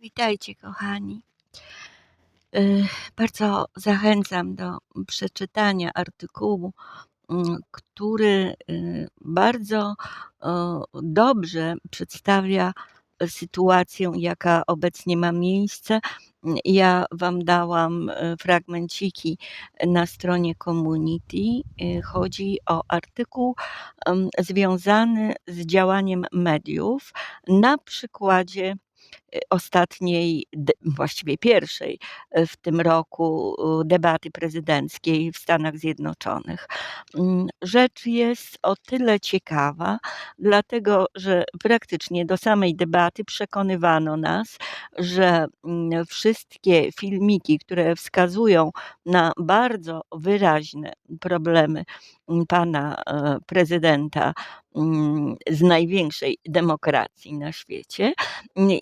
Witajcie, kochani. Y, Bardzo zachęcam do przeczytania artykułu, mm, który y, bardzo dobrze przedstawia sytuację, jaka obecnie ma miejsce. Ja Wam dałam y, fragmenciki na stronie community. Chodzi o artykuł em, związany z działaniem mediów na przykładzie ostatniej, de- właściwie pierwszej y, w tym roku y, debaty prezydenckiej w Stanach Zjednoczonych. Mm, Rzecz jest o tyle ciekawa, dlatego że praktycznie do samej debaty przekonywano nas, że mm, wszystkie filmiki, które wskazują na bardzo wyraźne problemy mm, pana e, prezydenta z największej demokracji na świecie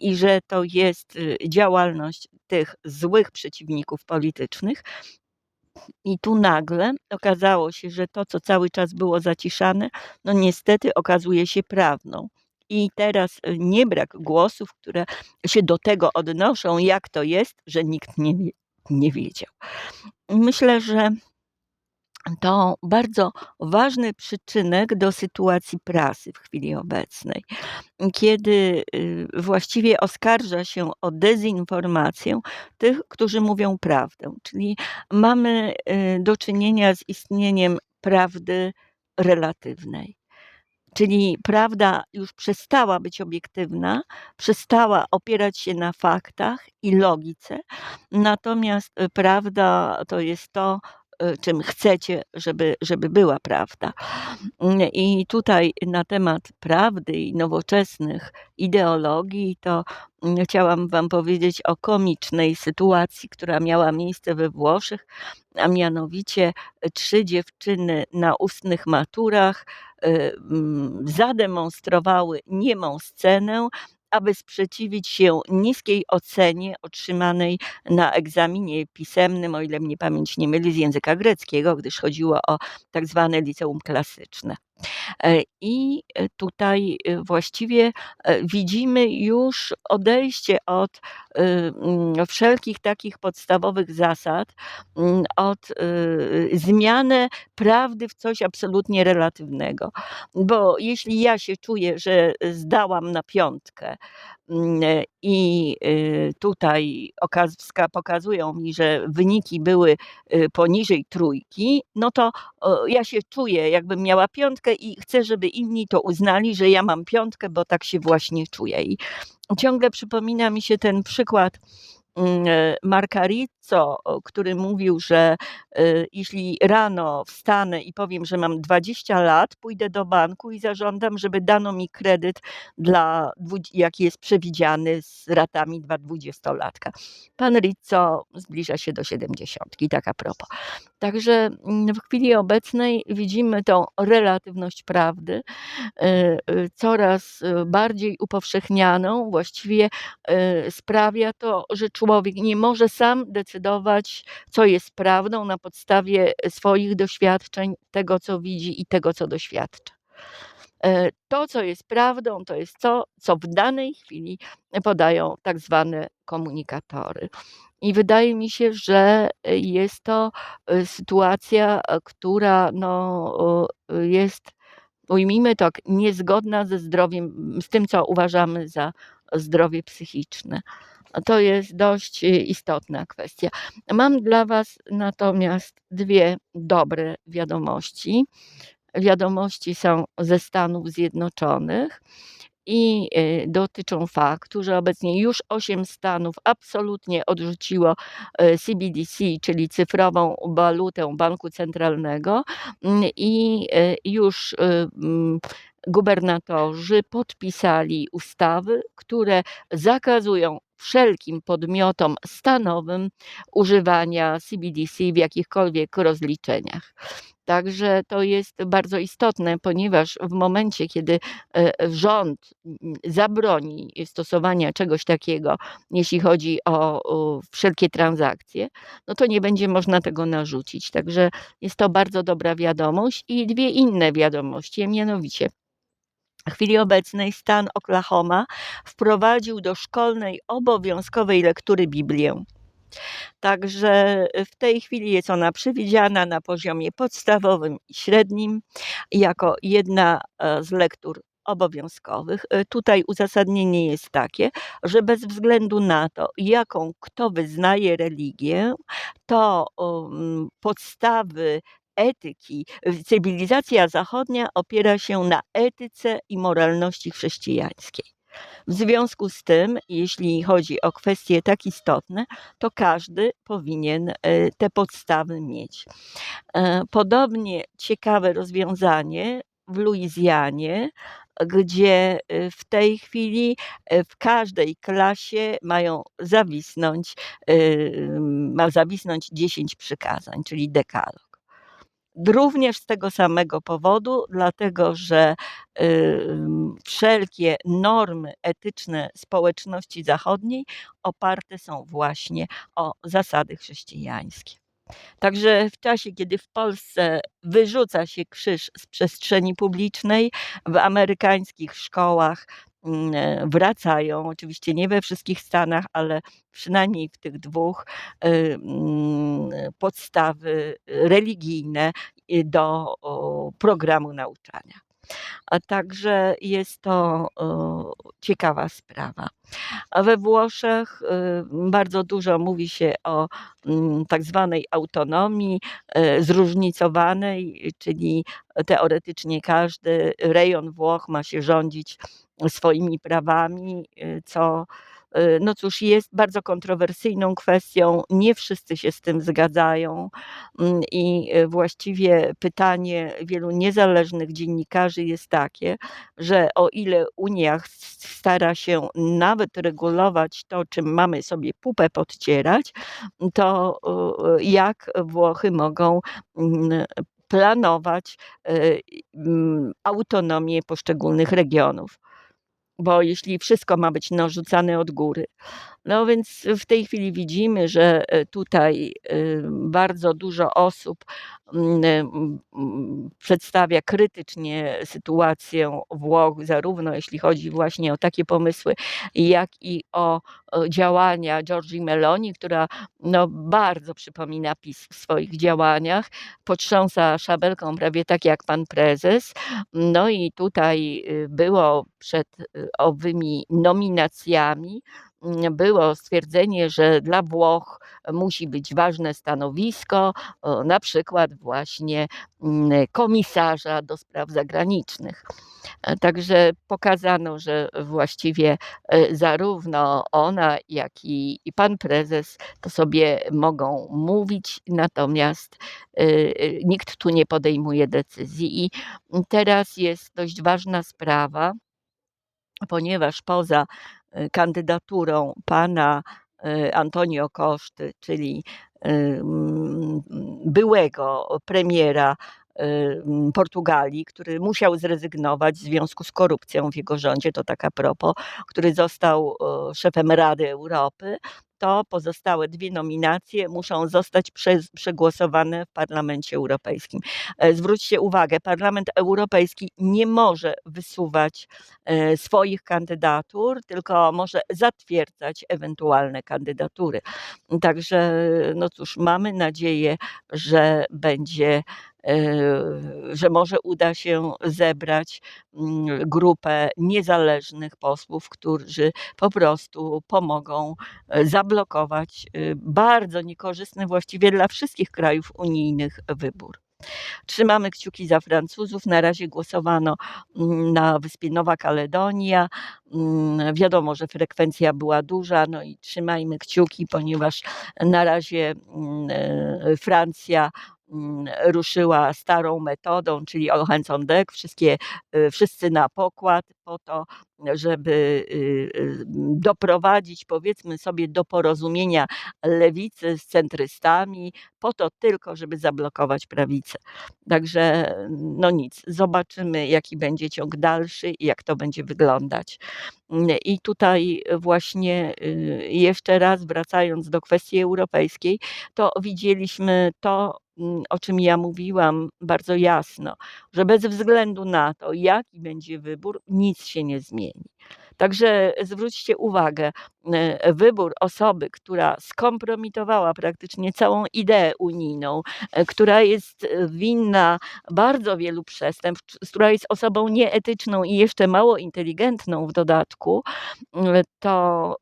i że to jest y, działalność tych złych przeciwników politycznych. I tu nagle okazało się, że to, co cały czas było zaciszane, no niestety okazuje się prawdą. I teraz y, nie brak głosów, które się do tego odnoszą, jak to jest, że nikt nie, nie wiedział. Myślę, że to bardzo ważny przyczynek do sytuacji prasy w chwili obecnej, kiedy y, właściwie oskarża się o dezinformację tych, którzy mówią prawdę. Czyli mamy y, do czynienia z istnieniem prawdy relatywnej. Czyli prawda już przestała być obiektywna, przestała opierać się na faktach i logice, natomiast y, prawda to jest to, czym chcecie, żeby, żeby była prawda. Mm, I tutaj na temat prawdy i nowoczesnych ideologii, to mm, chciałam Wam powiedzieć o komicznej sytuacji, która miała miejsce we Włoszech, a mianowicie y, trzy dziewczyny na ustnych maturach y, mm, zademonstrowały niemą scenę, aby sprzeciwić się niskiej ocenie otrzymanej na egzaminie pisemnym, o ile mnie pamięć nie myli, z języka greckiego, gdyż chodziło o tak zwane liceum klasyczne. E, I e, tutaj e, właściwie widzimy już odejście od mm, wszelkich takich podstawowych zasad, mm, od zmianę prawdy w coś absolutnie relatywnego. Bo jeśli ja się czuję, że zdałam na piątkę mm, i y, tutaj okaz- wska- pokazują mi, że wyniki były y, poniżej trójki, no to ja się czuję, jakbym miała piątkę i chcę, żeby inni to uznali, że ja mam piątkę, bo tak się właśnie czuję. I ciągle przypomina mi się ten przykład mm, e, Marka Rizzo, o, który mówił, że e, jeśli rano wstanę i powiem, że mam 20 lat, pójdę do banku i zażądam, żeby dano mi kredyt dla, jaki jest przewidziany z ratami dla dwudziestolatka. Pan Rizzo zbliża się do 70, tak a propos. Także mm, w chwili obecnej widzimy tą relatywność prawdy, y, y, coraz y, bardziej upowszechnianą. Właściwie sprawia to, że człowiek nie może sam decydować, co jest prawdą na podstawie swoich doświadczeń, tego, co widzi i tego, co doświadcza. To, co jest prawdą, to jest to, co w danej chwili podają tak zwane komunikatory. I wydaje mi się, że jest to y, sytuacja, e, która no, jest, ujmijmy tak, niezgodna ze zdrowiem, z tym, co uważamy za zdrowie psychiczne. To jest dość istotna kwestia. Mam dla Was natomiast dwie dobre wiadomości. Wiadomości są ze Stanów Zjednoczonych i y, dotyczą faktu, że obecnie już 8 stanów absolutnie odrzuciło y, CBDC, czyli cyfrową walutę banku centralnego mm, i y, już y, mm, gubernatorzy podpisali ustawy, które zakazują wszelkim podmiotom stanowym używania CBDC w jakichkolwiek rozliczeniach. Także to jest bardzo istotne, ponieważ w momencie, kiedy e, rząd mm, zabroni stosowania czegoś takiego, jeśli chodzi o wszelkie transakcje, no to nie będzie można tego narzucić. Także jest to bardzo dobra wiadomość i dwie inne wiadomości, a mianowicie W chwili obecnej stan Oklahoma wprowadził do szkolnej obowiązkowej lektury Biblię. Także w tej chwili jest ona przewidziana na poziomie podstawowym i średnim jako jedna e, z lektur obowiązkowych. E, tutaj uzasadnienie jest takie, że bez względu na to, jaką kto wyznaje religię, to um, podstawy etyki, cywilizacja zachodnia opiera się na etyce i moralności chrześcijańskiej. W związku z tym, jeśli chodzi o kwestie tak istotne, to każdy powinien e, te podstawy mieć. E, podobnie ciekawe rozwiązanie w Luizjanie, gdzie e, w tej chwili w każdej klasie mają zawisnąć, ma zawisnąć 10 przykazań, czyli dekalog. Również z tego samego powodu, dlatego że wszelkie normy etyczne społeczności zachodniej oparte są właśnie o zasady chrześcijańskie. Także w czasie, kiedy w Polsce wyrzuca się krzyż z przestrzeni publicznej, w amerykańskich szkołach wracają. Oczywiście nie we wszystkich stanach, ale przynajmniej w tych dwóch y, mm, podstawy religijne do programu nauczania. A także jest to ciekawa sprawa. A we Włoszech y, bardzo dużo mówi się o mm, tak zwanej autonomii e, zróżnicowanej, czyli teoretycznie każdy rejon Włoch ma się rządzić swoimi prawami, y, co y, no cóż, jest bardzo kontrowersyjną kwestią. Nie wszyscy się z tym zgadzają mm, i y, właściwie pytanie wielu niezależnych dziennikarzy jest takie, że o ile Unia stara się nawet regulować to, czym mamy sobie pupę podcierać, to jak Włochy mogą mm, planować mm, autonomię poszczególnych regionów bo jeśli wszystko ma być narzucane od góry. No więc w tej chwili widzimy, że e, tutaj bardzo dużo osób mm, przedstawia krytycznie sytuację Włoch, zarówno jeśli chodzi właśnie o takie pomysły, jak i o działania Giorgi Meloni, która no, bardzo przypomina PiS w swoich działaniach, potrząsa szabelką prawie tak jak pan prezes. No i tutaj y, było przed y, owymi nominacjami było stwierdzenie, że dla Włoch musi być ważne stanowisko, na przykład właśnie mm, komisarza do spraw zagranicznych. E, także pokazano, że właściwie e, zarówno ona, jak i, i pan prezes to sobie mogą mówić, natomiast e, nikt tu nie podejmuje decyzji. I teraz jest dość ważna sprawa, ponieważ poza kandydaturą pana y, Antonio Koszty, czyli mm, byłego premiera Portugalii, który musiał zrezygnować w związku z korupcją w jego rządzie, to taka propos, który został szefem Rady Europy, to pozostałe dwie nominacje muszą zostać przegłosowane w Parlamencie Europejskim. E, zwróćcie uwagę, Parlament Europejski nie może wysuwać e, swoich kandydatur, tylko może zatwierdzać ewentualne kandydatury. Także, no cóż, mamy nadzieję, że będzie że może uda się zebrać mm, grupę niezależnych posłów, którzy po prostu pomogą e, zablokować y, bardzo niekorzystny właściwie dla wszystkich krajów unijnych wybór. Trzymamy kciuki za Francuzów. Na razie głosowano mm, na wyspie Nowa Kaledonia. Mm, wiadomo, że frekwencja była duża, no i trzymajmy kciuki, ponieważ na razie e, Francja ruszyła starą metodą, czyli all hands on deck, wszystkie, y, wszyscy na pokład po to, żeby y, y, doprowadzić powiedzmy sobie do porozumienia lewicy z centrystami, po to tylko, żeby zablokować prawicę. Także no nic, zobaczymy jaki będzie ciąg dalszy i jak to będzie wyglądać. I tutaj właśnie jeszcze raz wracając do kwestii europejskiej, to widzieliśmy to, mm, o czym ja mówiłam bardzo jasno, że bez względu na to, jaki będzie wybór, nic się nie zmieni. Także zwróćcie uwagę, wybór osoby, która skompromitowała praktycznie całą ideę unijną, e, która jest e, winna bardzo wielu przestępstw, która jest osobą nieetyczną i jeszcze mało inteligentną w dodatku, to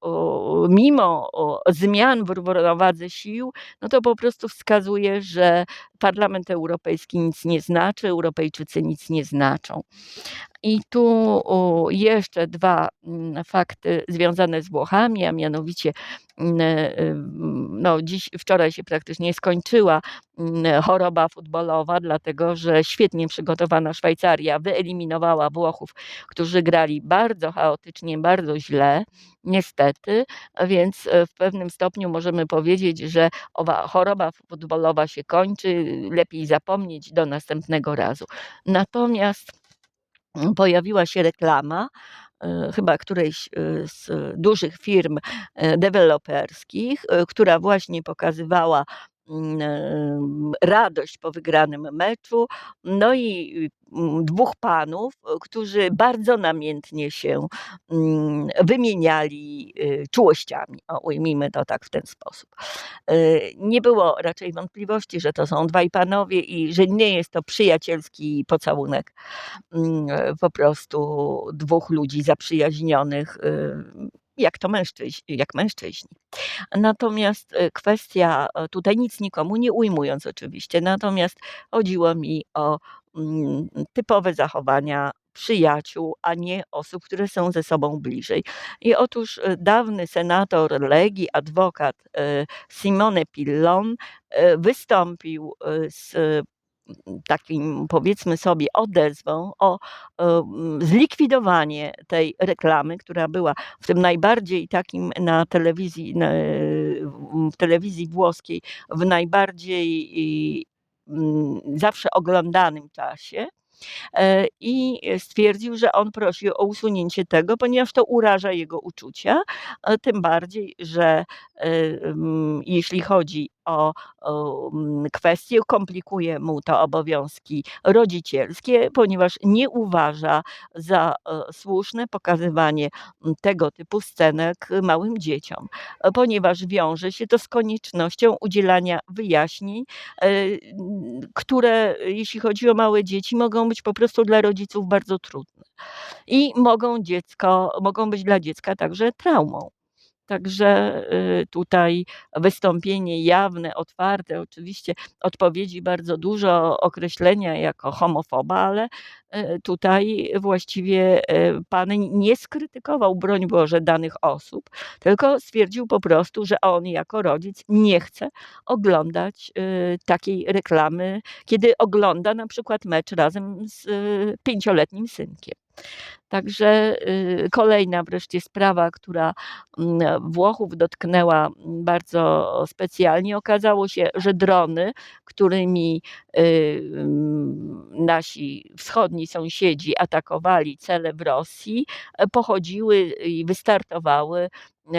mimo zmian w równowadze sił, no to po prostu wskazuje, że Parlament Europejski nic nie znaczy, Europejczycy nic nie znaczą. I tu jeszcze dwa mm, fakty związane z Włochami, a mianowicie mm, e, no dziś, wczoraj się praktycznie skończyła mm, choroba futbolowa, dlatego że świetnie przygotowana Szwajcaria wyeliminowała Włochów, którzy grali bardzo chaotycznie, bardzo źle, niestety, więc e, w pewnym stopniu możemy powiedzieć, że owa choroba futbolowa się kończy, lepiej zapomnieć do następnego razu. Natomiast pojawiła się reklama, chyba którejś e, z dużych firm e, deweloperskich, która właśnie pokazywała radość po wygranym meczu. No i mm, dwóch panów, którzy bardzo namiętnie się mm, wymieniali czułościami. O, ujmijmy to tak w ten sposób. Nie było raczej wątpliwości, że to są dwaj panowie i że nie jest to przyjacielski pocałunek Mm, po prostu dwóch ludzi zaprzyjaźnionych, jak to mężczyźni, jak mężczyźni. Natomiast y, kwestia, tutaj nic nikomu nie ujmując oczywiście, natomiast chodziło mi o mm, typowe zachowania przyjaciół, a nie osób, które są ze sobą bliżej. I otóż y, dawny senator Legii, adwokat Simone Pillon wystąpił z takim powiedzmy sobie odezwą o, o zlikwidowanie tej reklamy, która była w tym najbardziej takim na telewizji, w telewizji włoskiej, w najbardziej zawsze oglądanym czasie. E, i stwierdził, że on prosi o usunięcie tego, ponieważ to uraża jego uczucia. Tym bardziej, że e, jeśli chodzi o, o kwestię, komplikuje mu to obowiązki rodzicielskie, ponieważ nie uważa za słuszne pokazywanie tego typu scenek małym dzieciom, ponieważ wiąże się to z koniecznością udzielania wyjaśnień, które jeśli chodzi o małe dzieci, mogą być po prostu dla rodziców bardzo trudne i mogą dziecko, mogą być dla dziecka także traumą. Także y, tutaj wystąpienie jawne, otwarte, oczywiście odpowiedzi bardzo dużo, określenia jako homofoba, ale y, tutaj właściwie y, pan nie skrytykował, broń Boże, danych osób, tylko stwierdził po prostu, że on jako rodzic nie chce oglądać takiej reklamy, kiedy ogląda na przykład mecz razem z pięcioletnim synkiem. Także y, kolejna wreszcie sprawa, która mm, Włochów dotknęła bardzo specjalnie. Okazało się, że drony, którymi y, mm, nasi wschodni sąsiedzi atakowali cele w Rosji, pochodziły i wystartowały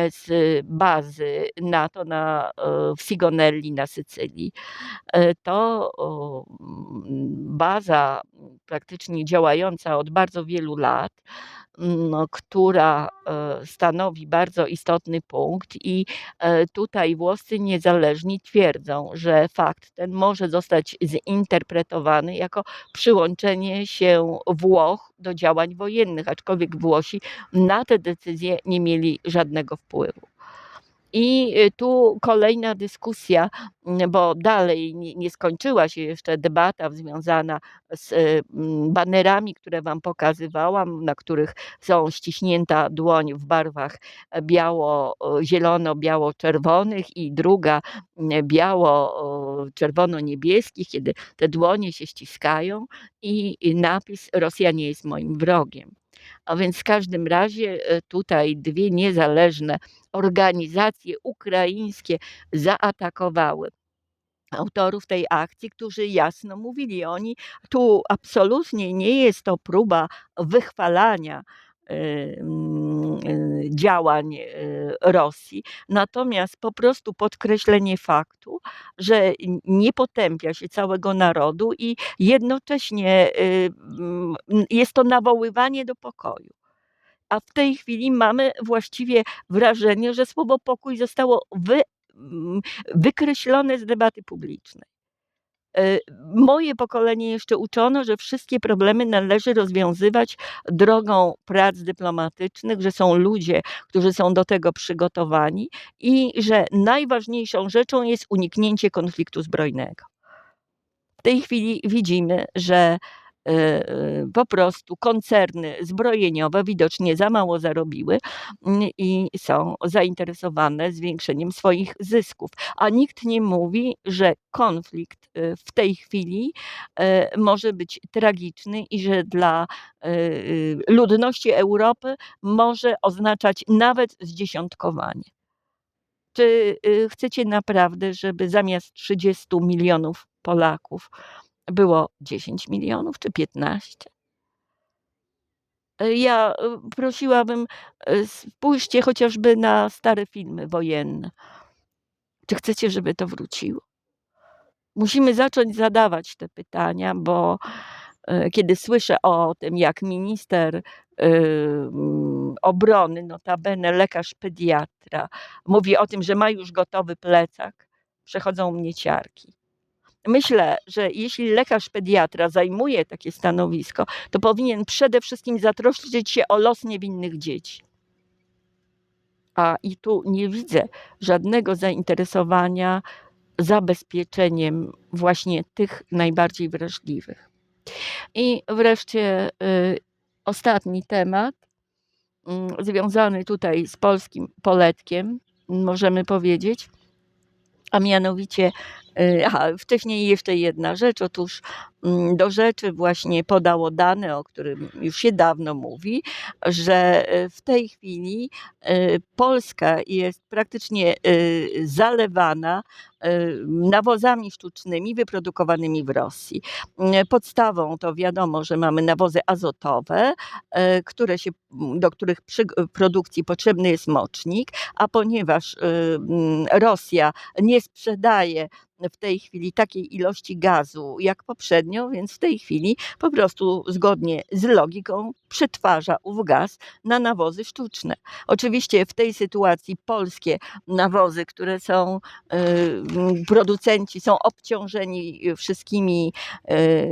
z bazy NATO na, w Sigonelli na Sycylii. E, to baza praktycznie działająca od bardzo wielu lat, która e, stanowi bardzo istotny punkt i e, tutaj włoscy niezależni twierdzą, że fakt ten może zostać zinterpretowany jako przyłączenie się Włoch do działań wojennych, aczkolwiek Włosi na te decyzje nie mieli żadnego wpływu. I y, tu kolejna dyskusja, mm, bo dalej nie, nie skończyła się jeszcze debata związana z y, mm, banerami, które Wam pokazywałam, na których są ściśnięta dłoń w barwach biało-zielono-biało-czerwonych i druga mm, biało-czerwono-niebieskich, kiedy te dłonie się ściskają i napis Rosja nie jest moim wrogiem. A więc w każdym razie e, tutaj dwie niezależne organizacje ukraińskie zaatakowały autorów tej akcji, którzy jasno mówili, oni tu absolutnie nie jest to próba wychwalania działań y, Rosji, natomiast po prostu podkreślenie faktu, że nie potępia się całego narodu i jednocześnie, y, jest to nawoływanie do pokoju. A w tej chwili mamy właściwie wrażenie, że słowo pokój zostało wy wykreślone z debaty publicznej. Y, moje pokolenie jeszcze uczono, że wszystkie problemy należy rozwiązywać drogą prac dyplomatycznych, że są ludzie, którzy są do tego przygotowani i że najważniejszą rzeczą jest uniknięcie konfliktu zbrojnego. W tej chwili widzimy, że po prostu koncerny zbrojeniowe widocznie za mało zarobiły mm, i są zainteresowane zwiększeniem swoich zysków. A nikt nie mówi, że konflikt y, w tej chwili może być tragiczny i że dla ludności Europy może oznaczać nawet zdziesiątkowanie. Czy chcecie naprawdę, żeby zamiast 30 milionów Polaków było 10 milionów czy 15? Y, Ja y, prosiłabym, y, spójrzcie chociażby na stare filmy wojenne. Czy chcecie, żeby to wróciło? Musimy zacząć zadawać te pytania, bo y, kiedy słyszę o tym, jak minister mm, obrony, notabene lekarz pediatra, mówi o tym, że ma już gotowy plecak, przechodzą mnie ciarki. Myślę, że jeśli lekarz pediatra zajmuje takie stanowisko, to powinien przede wszystkim zatroszczyć się o los niewinnych dzieci. A i tu nie widzę żadnego zainteresowania zabezpieczeniem właśnie tych najbardziej wrażliwych. I wreszcie y, ostatni temat, mm, związany tutaj z polskim poletkiem, możemy powiedzieć, a mianowicie, y, aha, wcześniej jeszcze jedna rzecz. Otóż mm, do rzeczy właśnie podało dane, o którym już się dawno mówi, że y, w tej chwili y, Polska jest praktycznie y, zalewana y, nawozami sztucznymi wyprodukowanymi w Rosji. Y, Podstawą to wiadomo, że mamy nawozy azotowe, y, które się, do których przy produkcji potrzebny jest mocznik, a ponieważ y, mm, Rosja nie sprzedaje w tej chwili takiej ilości gazu jak poprzednio, więc w tej chwili po prostu zgodnie z logiką przetwarza ów gaz na nawozy sztuczne. Oczywiście w tej sytuacji polskie nawozy, które są, y, producenci są obciążeni wszystkimi y,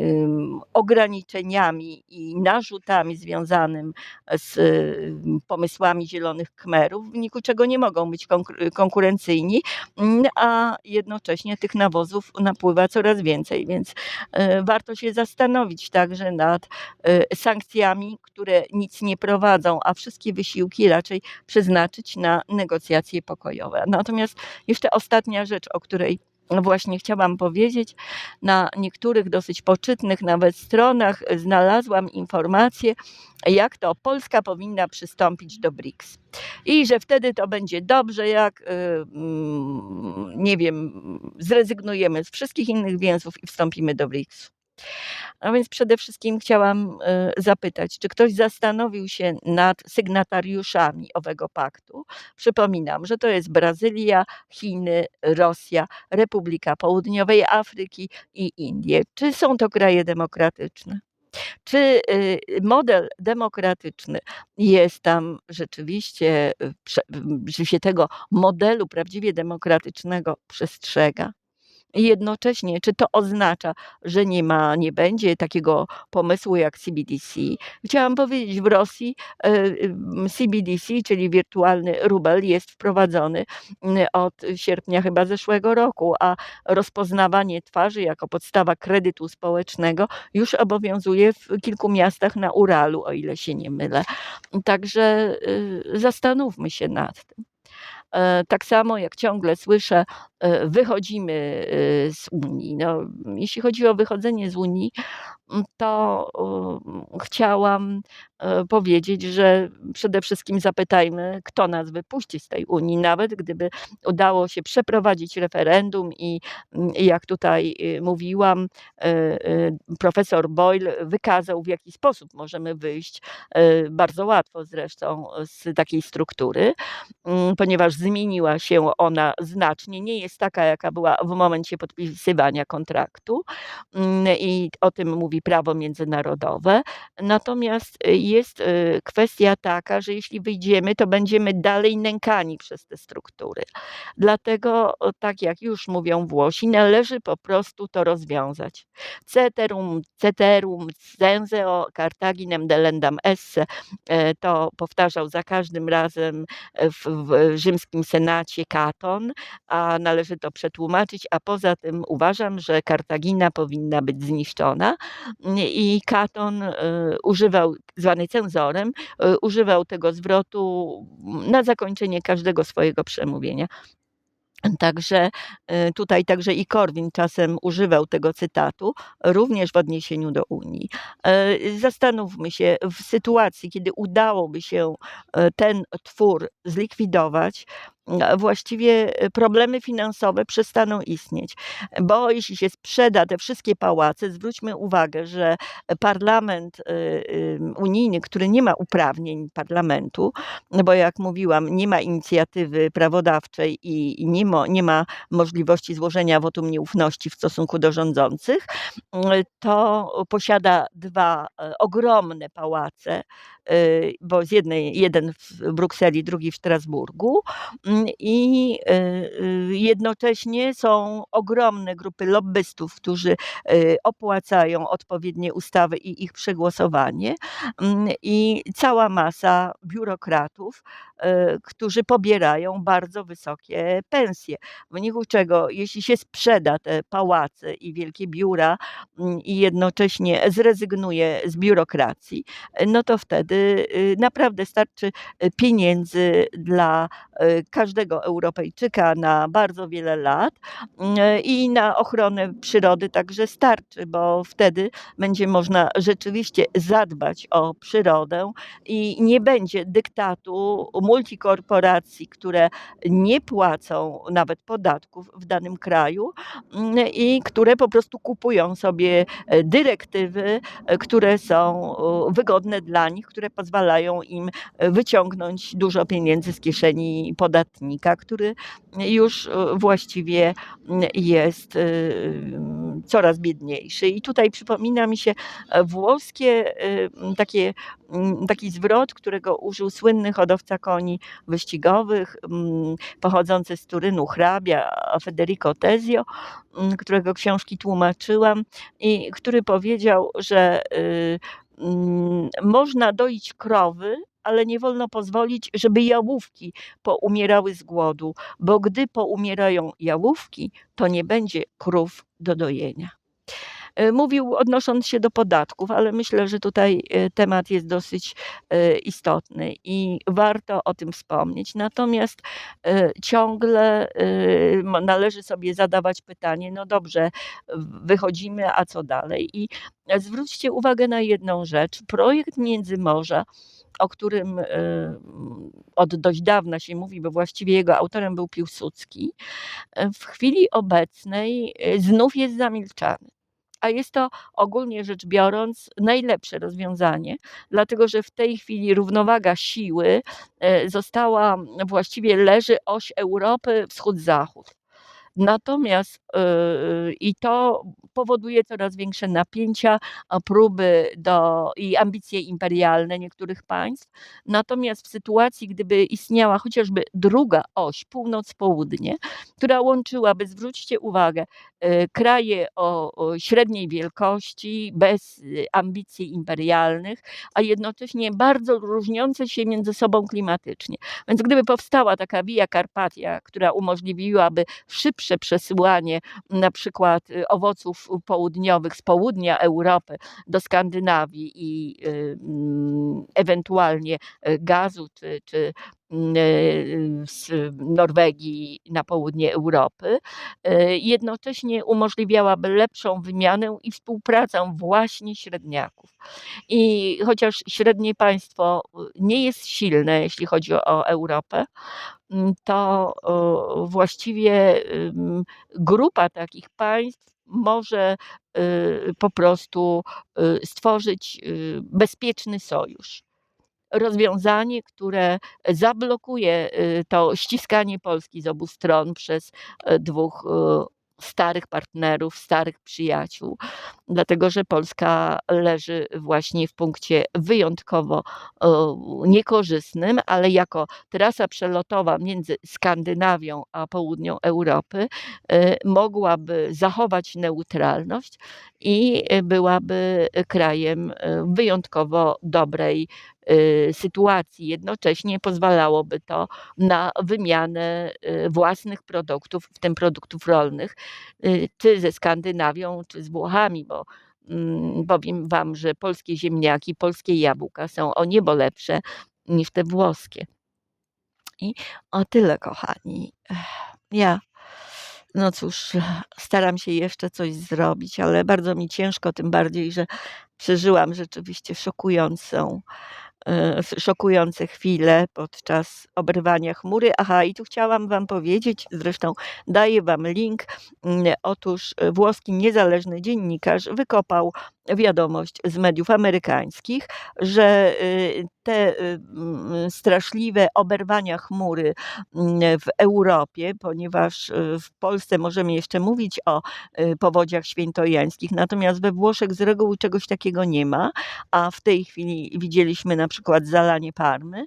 ograniczeniami i narzutami związanym z y, pomysłami zielonych kmerów, w wyniku czego nie mogą być konkur- konkurencyjni, a jednocześnie tych nawozów napływa coraz więcej, więc y, warto się zastanowić także nad y, sankcjami, które nic nie prowadzą, a wszystkie wysiłki raczej przeznaczyć na negocjacje pokojowe. Natomiast jeszcze ostatnia rzecz, o której właśnie chciałam powiedzieć, na niektórych dosyć poczytnych nawet stronach znalazłam informację, jak to Polska powinna przystąpić do BRICS. I że wtedy to będzie dobrze, jak y, mm, nie wiem, zrezygnujemy z wszystkich innych więzów i wstąpimy do BRICS. A więc przede wszystkim chciałam y, zapytać, czy ktoś zastanowił się nad sygnatariuszami owego paktu? Przypominam, że to jest Brazylia, Chiny, Rosja, Republika Południowej Afryki i Indie. Czy są to kraje demokratyczne? Czy y, model demokratyczny jest tam rzeczywiście, y, że się tego modelu prawdziwie demokratycznego przestrzega? Jednocześnie, czy to oznacza, że nie ma, nie będzie takiego pomysłu jak CBDC? Chciałam powiedzieć, w Rosji e, CBDC, czyli wirtualny rubel, jest wprowadzony od sierpnia chyba zeszłego roku, a rozpoznawanie twarzy jako podstawa kredytu społecznego już obowiązuje w kilku miastach na Uralu, o ile się nie mylę. Także y, zastanówmy się nad tym. E, tak samo jak ciągle słyszę, e, wychodzimy e, z Unii. No, jeśli chodzi o wychodzenie z Unii, to chciałam powiedzieć, że przede wszystkim zapytajmy, kto nas wypuści z tej Unii, nawet gdyby udało się przeprowadzić referendum i mm, jak tutaj mówiłam, profesor Boyle wykazał, w jaki sposób możemy wyjść, bardzo łatwo zresztą, z takiej struktury, mm, ponieważ zmieniła się ona znacznie. Nie jest taka, jaka była w momencie podpisywania kontraktu mm, i o tym mówi prawo międzynarodowe. Natomiast jest y, kwestia taka, że jeśli wyjdziemy, to będziemy dalej nękani przez te struktury. Dlatego, tak jak już mówią Włosi, należy po prostu to rozwiązać. Ceterum, ceterum, censeo Cartaginem delendam esse, e, to powtarzał za każdym razem w, w rzymskim senacie Katon, a należy to przetłumaczyć, a poza tym uważam, że Kartagina powinna być zniszczona i Katon e, używał, zwany cenzorem, e, używał tego zwrotu na zakończenie każdego swojego przemówienia. Także y, tutaj także i Korwin czasem używał tego cytatu, również w odniesieniu do Unii. E, zastanówmy się, w sytuacji, kiedy udałoby się ten twór zlikwidować, właściwie e, problemy finansowe przestaną istnieć. Bo jeśli się sprzeda te wszystkie pałace, zwróćmy uwagę, że parlament y, unijny, który nie ma uprawnień parlamentu, bo jak mówiłam, nie ma inicjatywy prawodawczej i nie ma, nie ma możliwości złożenia wotum nieufności w stosunku do rządzących, to posiada dwa e, ogromne pałace, bo z jednej, jeden w Brukseli, drugi w Strasburgu i y, y, jednocześnie są ogromne grupy lobbystów, którzy y, opłacają odpowiednie ustawy i ich przegłosowanie mm, i cała masa biurokratów, którzy pobierają bardzo wysokie pensje. W wyniku czego, jeśli się sprzeda te pałace i wielkie biura mm, i jednocześnie zrezygnuje z biurokracji, no to wtedy naprawdę starczy pieniędzy dla każdego Europejczyka na bardzo wiele lat mm, i na ochronę przyrody także starczy, bo wtedy będzie można rzeczywiście zadbać o przyrodę i nie będzie dyktatu multikorporacji, które nie płacą nawet podatków w danym kraju mm, i które po prostu kupują sobie e, dyrektywy, e, które są wygodne dla nich, które pozwalają im e, wyciągnąć dużo pieniędzy z kieszeni podatnika, który już właściwie jest coraz biedniejszy. I tutaj przypomina mi się włoskie takie, taki zwrot, którego użył słynny hodowca koni wyścigowych, pochodzący z Turynu hrabia Federico Tezio, którego książki tłumaczyłam i który powiedział, że y, można doić krowy, ale nie wolno pozwolić, żeby jałówki poumierały z głodu, bo gdy poumierają jałówki, to nie będzie krów do dojenia. E, mówił odnosząc się do podatków, ale myślę, że tutaj e, temat jest dosyć e, istotny i warto o tym wspomnieć. Natomiast ciągle należy sobie zadawać pytanie, no dobrze, wychodzimy, a co dalej? I zwróćcie uwagę na jedną rzecz. Projekt Międzymorza o którym od dość dawna się mówi, bo właściwie jego autorem był Piłsudski, w chwili obecnej znów jest zamilczany a jest to ogólnie rzecz biorąc najlepsze rozwiązanie, dlatego że w tej chwili równowaga siły e, została, właściwie leży oś Europy wschód-zachód. Natomiast yy, i to powoduje coraz większe napięcia, próby do, i ambicje imperialne niektórych państw. Natomiast w sytuacji, gdyby istniała chociażby druga oś, północ-południe, która łączyłaby, zwróćcie uwagę, yy, kraje o, średniej wielkości, bez y, ambicji imperialnych, a jednocześnie bardzo różniące się między sobą klimatycznie. Więc gdyby powstała taka Via Carpatia, która umożliwiłaby szybsze przesyłanie na przykład y, owoców południowych z południa Europy do Skandynawii i y, mm, ewentualnie y, gazu czy, czy z Norwegii na południe Europy. E, jednocześnie umożliwiałaby lepszą wymianę i współpracę właśnie średniaków. I chociaż średnie państwo y, nie jest silne, jeśli chodzi o Europę, to właściwie grupa takich państw może po prostu stworzyć bezpieczny sojusz. Rozwiązanie, które zablokuje y, to ściskanie Polski z obu stron przez e, dwóch starych partnerów, starych przyjaciół, dlatego że Polska leży właśnie w punkcie wyjątkowo niekorzystnym, ale jako trasa przelotowa między Skandynawią a południą Europy mogłaby zachować neutralność i byłaby krajem wyjątkowo dobrej sytuacji. Jednocześnie pozwalałoby to na wymianę y, własnych produktów, w tym produktów rolnych, y, czy ze Skandynawią, czy z Włochami, bo mm, powiem Wam, że polskie ziemniaki, polskie jabłka są o niebo lepsze niż te włoskie. I o tyle, kochani. Ja, no cóż, staram się jeszcze coś zrobić, ale bardzo mi ciężko, tym bardziej, że przeżyłam rzeczywiście szokującą szokujące chwile podczas oberwania chmury. Aha, i tu chciałam Wam powiedzieć, zresztą daję Wam link. mm, Otóż e, włoski niezależny dziennikarz wykopał wiadomość z mediów amerykańskich, że y, te y, straszliwe oberwania chmury mm, w Europie, ponieważ y, w Polsce możemy jeszcze mówić o powodziach świętojańskich, natomiast we Włoszech z reguły czegoś takiego nie ma, a w tej chwili widzieliśmy na przykład zalanie Parmy,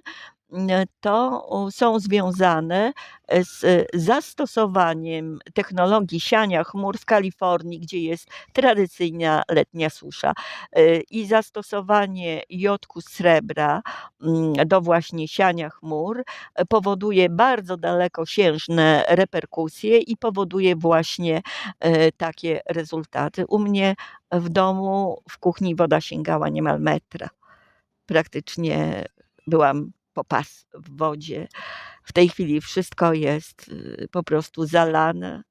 to o, są związane e, z e, zastosowaniem technologii siania chmur w Kalifornii, gdzie jest tradycyjna letnia susza e, i zastosowanie jodku srebra mm, do właśnie siania chmur e, powoduje bardzo dalekosiężne reperkusje i powoduje właśnie e, takie rezultaty. U mnie w domu w kuchni woda sięgała niemal metra. Praktycznie byłam po pas w wodzie. W tej chwili wszystko jest y, po prostu zalane.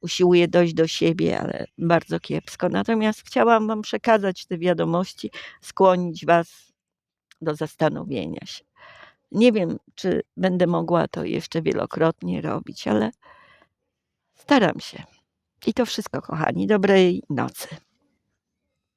Usiłuję dojść do siebie, ale bardzo kiepsko. Natomiast chciałam Wam przekazać te wiadomości, skłonić Was do zastanowienia się. Nie wiem, czy będę mogła to jeszcze wielokrotnie robić, ale staram się. I to wszystko, kochani. Dobrej nocy.